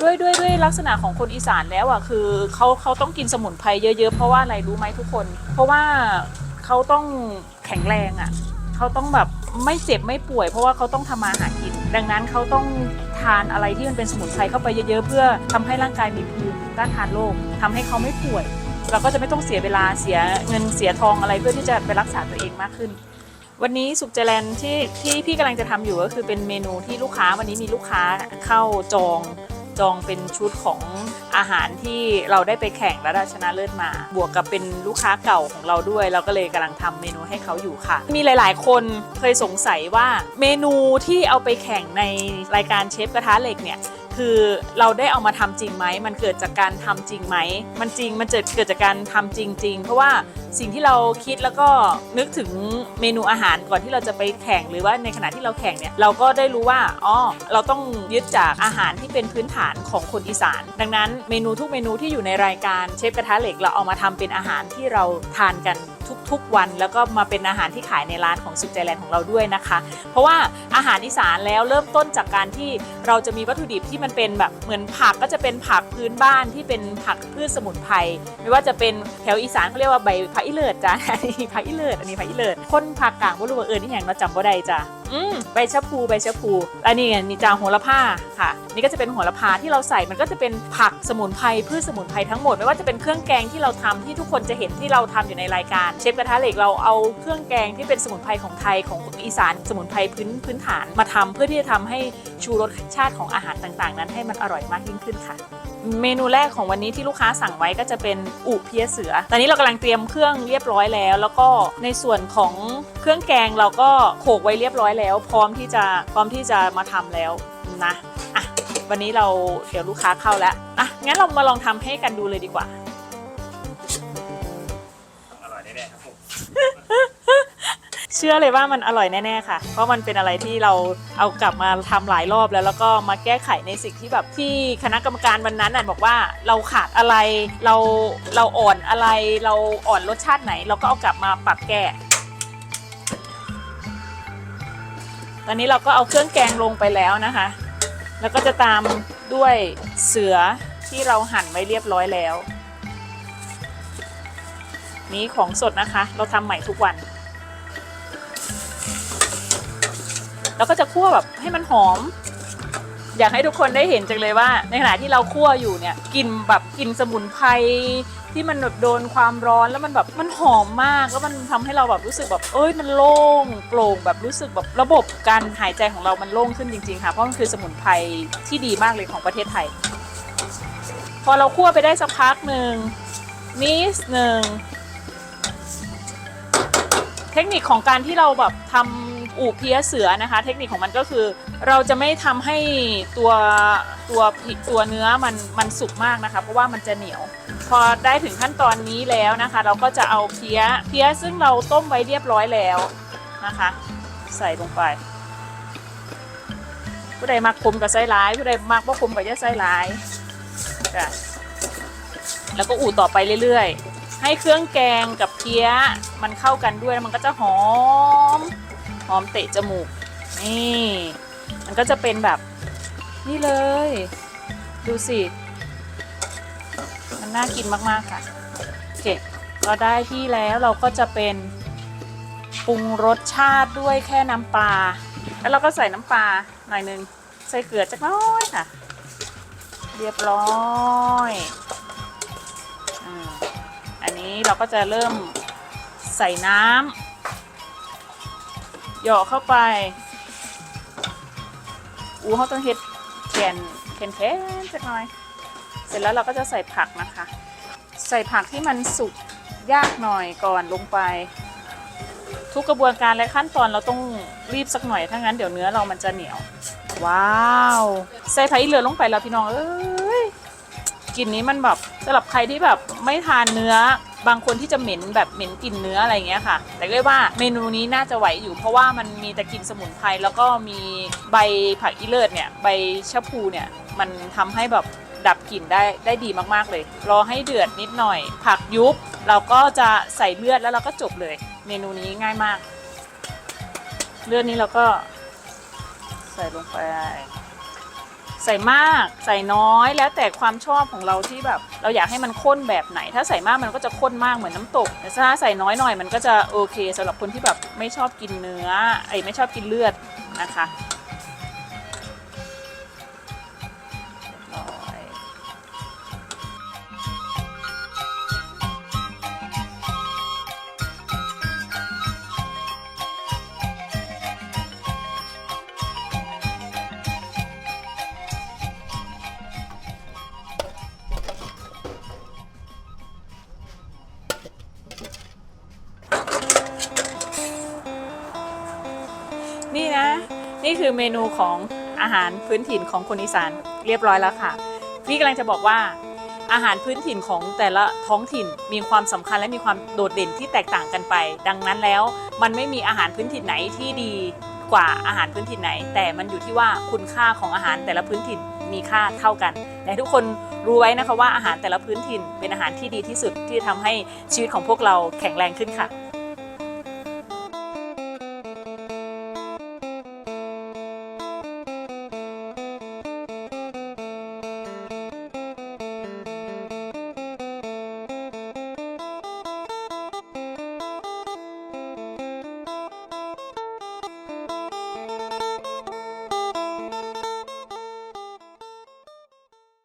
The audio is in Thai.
ด้วยด้วยด้วยลักษณะของคนอีสานแล้วอะคือเขาเขาต้องกินสมุนไพรเยอะๆ เพราะว่าอะไรรู้ไหมทุกคน เพราะว่าเขาต้องแข็งแรงอะเขาต้องแบบไม่เจ็บไม่ป่วย เพราะว่าเขาต้องทำมาหากิน ดังนั้นเขาต้องทานอะไรที่มันเป็นสมุนไพรเข้าไปเยอะๆ เพื่อทำให้ร่างกายมีภูมิต้านทานโรคทำให้เขาไม่ป่วย เราก็จะไม่ต้องเสียเวลาเสียเงินเสียทองอะไรเพื่อที่จะไปรักษาตัวเองมากขึ้นวันนี้สุขเจริญที่ที่พี่กำลังจะทำอยู่ก็คือเป็นเมนูที่ลูกค้าวันนี้มีลูกค้าเข้าจอง จองเป็นชุดของอาหารที่เราได้ไปแข่งและได้ชนะเลิศมา บวกกับเป็นลูกค้าเก่าของเราด้วย เราก็เลยกำลังทำเมนูให้เขาอยู่ค่ะ มีหลายๆ คนเคยสงสัยว่าเมนูที่เอาไปแข่งในรายการเชฟกระทะเหล็กเนี่ย คือเราได้เอามาทำจริงไหม มันเกิดจากการทำจริงไหม มันจริง มันเกิดเกิดจากการทำจริง ๆ เพราะว่าสิ่งที่เราคิดแล้วก็นึกถึงเมนูอาหารก่อนที่เราจะไปแข่งหรือว่าในขณะที่เราแข่งเนี่ยเราก็ได้รู้ว่าอ๋อเราต้องยึดจากอาหารที่เป็นพื้นฐานของคนอีสาน ดังนั้นเมนูทุกเมนูที่อยู่ในรายการเชฟกระทะเหล็กเราเอามาทำเป็นอาหารที่เราทานกัน ทุกๆวัน แล้วก็มาเป็นอาหารที่ขายในร้านของสุดใจแลนด์ของเราด้วยนะคะ เพราะว่าอาหารอีสานแล้วเริ่มต้นจากการที่เราจะมีวัตถุดิบที่มันเป็นแบบเหมือนผักก็จะเป็นผักพื้นบ้านที่เป็นผักพืชสมุนไพรไม่ว่าจะเป็นแถวอีสานเขาเรียกว่าใบผักอีเลิศจ้ะอันนี้ผักอีเลิศอันนี้ผักอีเลิศคนผักกลางบ่รู้ว่าเออนี่อย่างเราจำบ่ได้จ้ะ อืมใบชะพูใบชะพูอันนี้ไงนี่จาโหระพาค่ะ นี่ก็จะเป็นโหระพาที่เราใส่มันก็จะเป็นผักสมุนไพรพืชสมุนไพรทั้งหมดไม่ว่าจะเป็นเครื่องแกงที่เราทำที่ทุกคนจะเห็นที่เราทำอยู่ในรายการ เชฟกระทะเหล็กเราเอาเครื่องแกงที่เป็นสมุนไพรของไทยของอีสานสมุนไพรพื้นพื้นฐานมาทำเพื่อที่จะทำให้ชูรสชาติของอาหารต่างๆ นั้นให้มันอร่อยมากยิ่งขึ้นค่ะเมนูแรกของวันนี้ที่ลูกค้าสั่งไว้ก็จะเป็นอุเพียเสือ ตอนนี้เรากำลังเตรียมเครื่องเรียบร้อยแล้ว แล้วก็ในส่วนของเครื่องแกงเราก็โขลกไว้เรียบร้อยแล้วพร้อมที่จะพร้อมที่จะมาทำแล้วนะอะวันนี้เราเดี๋ยวลูกค้าเข้าแล้วอะงั้นเรามาลองทำให้กันดูเลยดีกว่าอร่อยแน่ๆครับผมเชื่อเลยว่ามันอร่อยแน่ๆค่ะ เพราะมันเป็นอะไรที่เราเอากลับมาทำหลายรอบแล้ว แล้วก็มาแก้ไขในสิ่งที่แบบที่คณะกรรมการวันนั้นน่ะบอกว่าเราขาดอะไรเราเราอ่อนอะไรเราอ่อนรสชาติไหน เราก็เอากลับมาปรับแก้ ตอนนี้เราก็เอาเครื่องแกงลงไปแล้วนะคะ แล้วก็จะตามด้วยเสือที่เราหั่นไว้เรียบร้อยแล้ว นี้ของสดนะคะ เราทำใหม่ทุกวัน แล้วก็จะคั่วแบบให้มันหอม อยากให้ทุกคนได้เห็นจังเลยว่า ในขณะที่เราคั่วอยู่เนี่ยกลิ่นแบบกลิ่นสมุนไพร ที่มันแบบโดนความร้อนแล้วมันแบบมันหอมมากแล้วมันทำให้เราแบบรู้สึกแบบเอ้ยมันโล่งโปร่งแบบรู้สึกแบบระบบการหายใจของเรามันโล่งขึ้นจริงๆค่ะเพราะมันคือสมุนไพรที่ดีมากเลยของประเทศไทย พอเราคั่วไปได้สักพักหนึ่งนิดหนึ่งเทคนิคของการที่เราแบบทำ อู่เพี้ยเสือนะคะ เทคนิคของมันก็คือ เราจะไม่ทำให้ตัวตัวตัวเนื้อมันมันสุกมากนะคะ เพราะว่ามันจะเหนียว พอได้ถึงขั้นตอนนี้แล้วนะคะ เราก็จะเอาเพี้ยเพี้ยซึ่งเราต้มไว้เรียบร้อยแล้วนะคะ ใส่ลงไปผู้ใดมักคมกับไส้ร้ายผู้ใดมักว่าคมกับย่าไส้ร้ายจ้ะแล้วก็อู่ต่อไปเรื่อยๆ ให้เครื่องแกงกับเพี้ยมันเข้ากันด้วยแล้วมันก็จะหอม หอมเตะจมูก นี่ มันก็จะเป็นแบบนี่เลย ดูสิ มันน่ากินมากๆค่ะ โอเค เราได้ที่แล้วเราก็จะเป็นปรุงรสชาติด้วยแค่น้ำปลา แล้วเราก็ใส่น้ำปลาหน่อยหนึง ใส่เกลือจักน้อยค่ะ เรียบร้อยอันนี้เราก็จะเริ่มใส่น้ำ หยาะเข้าไป อูเขาต้องเฮ็ดแขนแขนแขนจักหน่อย เสร็จแล้วเราก็จะใส่ผักนะคะ ใส่ผักที่มันสุกยากหน่อยก่อนลงไป ทุกกระบวนการและขั้นตอนเราต้องรีบสักหน่อยถ้างั้นเดี๋ยวเนื้อเรามันจะเหนียว ว้าวใส่ไผ่เหลือลงไปแล้วพี่น้องเอ้ยกลิ่นนี้มันแบบสำหรับใครที่แบบไม่ทานเนื้อ บางคนที่จะเหม็นแบบเหม็นกลิ่นเนื้ออะไรเงี้ยค่ะ แต่เรียกว่าเมนูนี้น่าจะไหวอยู่เพราะว่ามันมีแต่กลิ่นสมุนไพรแล้วก็มีใบผักอีเลิศเนี่ยใบชะพูเนี่ยมันทำให้แบบดับกลิ่นได้ได้ดีมากๆเลย รอให้เดือดนิดหน่อย ผักยุบ เราก็จะใส่เลือดแล้วเราก็จบเลย เมนูนี้ง่ายมาก เลือดนี้เราก็ใส่ลงไป ใส่มากใส่น้อยแล้วแต่ความชอบของเราที่แบบ เราอยากให้มันข้นแบบไหน ถ้าใส่มากมันก็จะข้นมากเหมือนน้ำตกแต่ถ้าใส่น้อยหน่อยมันก็จะโอเคสำหรับคนที่แบบไม่ชอบกินเนื้อไอ้ไม่ชอบกินเลือดนะคะ นี่คือเมนูของอาหารพื้นถิ่นของคนอีสานเรียบร้อยแล้วค่ะพี่กำลังจะบอกว่า อาหารพื้นถิ่นของแต่ละท้องถิ่นมีความสำคัญและมีความโดดเด่นที่แตกต่างกันไป ดังนั้นแล้วมันไม่มีอาหารพื้นถิ่นไหนที่ดีกว่าอาหารพื้นถิ่นไหน แต่มันอยู่ที่ว่าคุณค่าของอาหารแต่ละพื้นถิ่นมีค่าเท่ากันและทุกคนรู้ไว้นะคะว่าอาหารแต่ละพื้นถิ่นเป็นอาหารที่ดีที่สุดที่ทำให้ชีวิตของพวกเราแข็งแรงขึ้นค่ะ